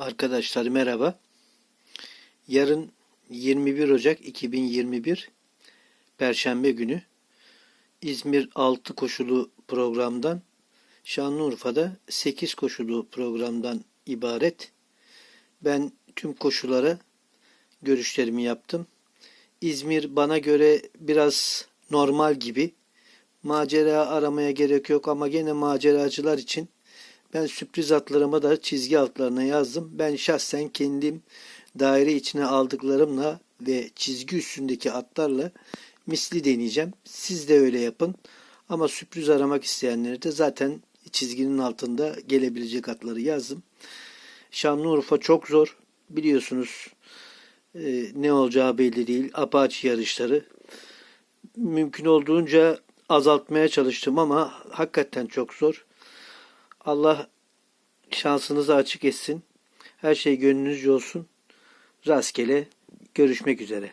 Arkadaşlar merhaba. Yarın 21 Ocak 2021 Perşembe günü İzmir 6 koşulu programdan Şanlıurfa'da 8 koşulu programdan ibaret. Ben tüm koşulara görüşlerimi yaptım. İzmir bana göre biraz normal gibi. Macera aramaya gerek yok ama gene maceracılar için ben sürpriz atlarıma da çizgi altlarına yazdım. Ben şahsen kendim daire içine aldıklarımla ve çizgi üstündeki atlarla misli deneyeceğim. Siz de öyle yapın. Ama sürpriz aramak isteyenlere de zaten çizginin altında gelebilecek atları yazdım. Şanlıurfa çok zor. Biliyorsunuz e, ne olacağı belli değil. Apache yarışları. Mümkün olduğunca azaltmaya çalıştım ama hakikaten çok zor. Allah şansınızı açık etsin. Her şey gönlünüzce olsun. Rastgele görüşmek üzere.